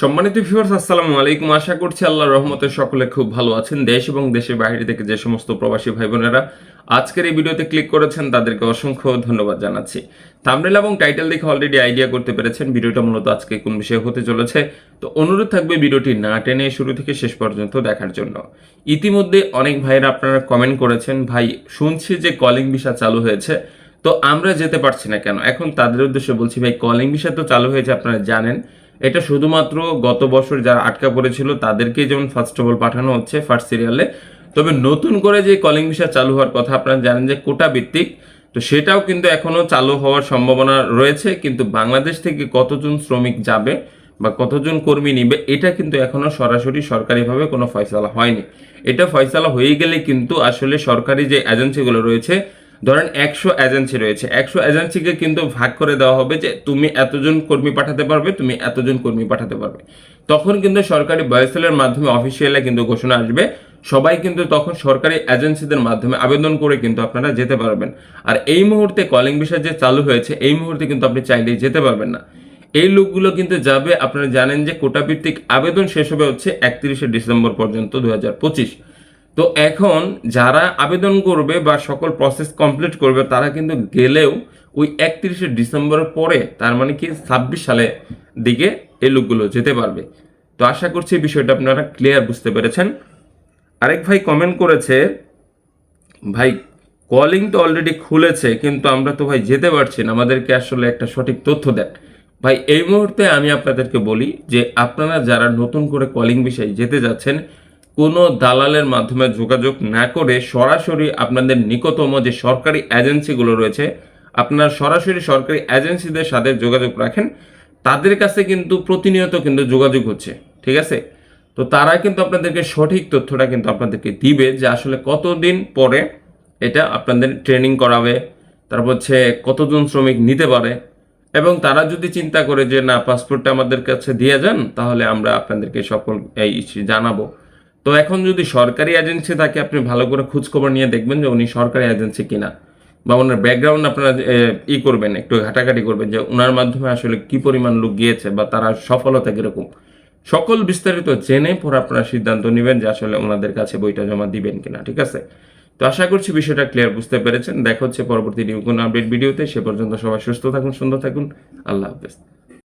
সম্মানিত ভিউয়ার্স আসসালামু আলাইকুম। আশা করছি আল্লাহর রহমতে সকলে খুব ভালো আছেন। দেশ এবং দেশের বাইরে থেকে যে সমস্ত প্রবাসী ভাই বোনেরা আজকের এই ভিডিওতে ক্লিক করেছেন, তাদেরকে অসংখ্য ধন্যবাদ জানাচ্ছি। থাম্বনেল এবং টাইটেল দেখে অলরেডি আইডিয়া করতে পেরেছেন ভিডিওটা মূলত আজকে কোন বিষয়ে হতে চলেছে। তো অনুরোধ থাকবে ভিডিওটি না টেনে শুরু থেকে শেষ পর্যন্ত দেখার জন্য। ইতিমধ্যে অনেক ভাইয়েরা আপনারা কমেন্ট করেছেন, ভাই, শুনছি যে কলিং ভিসা চালু হয়েছে। তো আমরা যেতে পারছি না কেন? এখন তাদের উদ্দেশ্যে বলছি, ভাই কলিং ভিসা তো চালু হয়েছে, আপনারা জানেন। এটা শুধুমাত্র গত বছর যারা আটকা পড়েছিল, তাদেরকেই যেমন ফার্স্ট অফ অল পাঠানো হচ্ছে ফার্স্ট সিরিয়ালে তবে নতুন করে যে কলিং ভিসা চালু হওয়ার কথা আপনারা জানেন যে কোটা ভিত্তিক, তো সেটাও কিন্তু এখনও চালু হওয়ার সম্ভাবনা রয়েছে, কিন্তু বাংলাদেশ থেকে কতজন শ্রমিক যাবে বা কতজন কর্মী নিবে, এটা কিন্তু এখনও সরাসরি সরকারিভাবে কোনো ফয়সালা হয়নি। এটা ফয়সালা হয়ে গেলে কিন্তু আসলে সরকারি যে এজেন্সিগুলো রয়েছে ধরেন একশো এজেন্সি রয়েছে। একশো এজেন্সিকে কিন্তু ভাগ করে দেওয়া হবে যে তুমি এতজন কর্মী পাঠাতে পারবে, তুমি এতজন কর্মী পাঠাতে পারবে। তখন কিন্তু সরকারি বয়সেলের মাধ্যমে অফিসিয়ালে কিন্তু ঘোষণা আসবে। সবাই কিন্তু তখন সরকারি এজেন্সিদের মাধ্যমে আবেদন করে কিন্তু আপনারা যেতে পারবেন। আর এই মুহূর্তে কলিং বিষয় যে চালু হয়েছে, এই মুহূর্তে কিন্তু আপনি চাইলেই যেতে পারবেন না। এই লোকগুলো কিন্তু যাবে, আপনারা জানেন যে কোটাভিত্তিক আবেদন শেষ হবে হচ্ছে একত্রিশে ডিসেম্বর পর্যন্ত, দুই হাজার পঁচিশ। তো এখন যারা আবেদন করবে বা সকল প্রসেস কমপ্লিট করবে, তারা কিন্তু গেলেও ওই একত্রিশে ডিসেম্বরের পরে, তার মানে কি ছাব্বিশ সালে দিকে এই লোকগুলো যেতে পারবে। তো আশা করছি বিষয়টা আপনারা ক্লিয়ার বুঝতে পেরেছেন। আরেক ভাই কমেন্ট করেছে, ভাই কলিং তো অলরেডি খুলেছে, কিন্তু আমরা তো ভাই যেতে পারছি না। আমাদেরকে আসলে একটা সঠিক তথ্য দেন। ভাই, এই মুহূর্তে আমি আপনাদেরকে বলি যে, আপনারা যারা নতুন করে কলিং বিষয়ে যেতে যাচ্ছেন কোনো দালালের মাধ্যমে যোগাযোগ না করে সরাসরি আপনাদের নিকটতম যে সরকারি এজেন্সিগুলো রয়েছে, আপনারা সরাসরি সরকারি এজেন্সিদের সাথে যোগাযোগ রাখেন। তাদের কাছে কিন্তু প্রতিনিয়ত কিন্তু যোগাযোগ হচ্ছে, ঠিক আছে? তো তারা কিন্তু আপনাদেরকে সঠিক তথ্যটা কিন্তু আপনাদেরকে দিবে যে আসলে কতদিন পরে এটা আপনাদের ট্রেনিং করাবে, তারপর হচ্ছে কতজন শ্রমিক নিতে পারে, এবং তারা যদি চিন্তা করে যে না, পাসপোর্টটা আমাদের কাছে দিয়ে যান, তাহলে আমরা আপনাদেরকে সকল এই জানাব। তো এখন যদি সরকারি এজেন্সি থাকে, আপনি ভালো করে খোঁজখবর নিয়ে দেখবেন যে উনি সরকারি এজেন্সি কিনা। বা ওনার ব্যাকগ্রাউন্ড আপনারা ই করবেন, একটু ঘাটাঘাটি করবেন যে ওনার মাধ্যমে আসলে কি পরিমাণ লোক গিয়েছে বা তারা সফলতা কীরকম। সকল বিস্তারিত জেনে পর আপনারা সিদ্ধান্ত নেবেন যে আসলে ওনাদের কাছে বইটা জমা দিবেন কিনা, ঠিক আছে? তো আশা করছি বিষয়টা ক্লিয়ার বুঝতে পেরেছেন। দেখা হচ্ছে পরবর্তী নিউ কোনো আপডেট ভিডিওতে। সে পর্যন্ত সবাই সুস্থ থাকুন, সুন্দর থাকুন। আল্লাহ হাফেজ।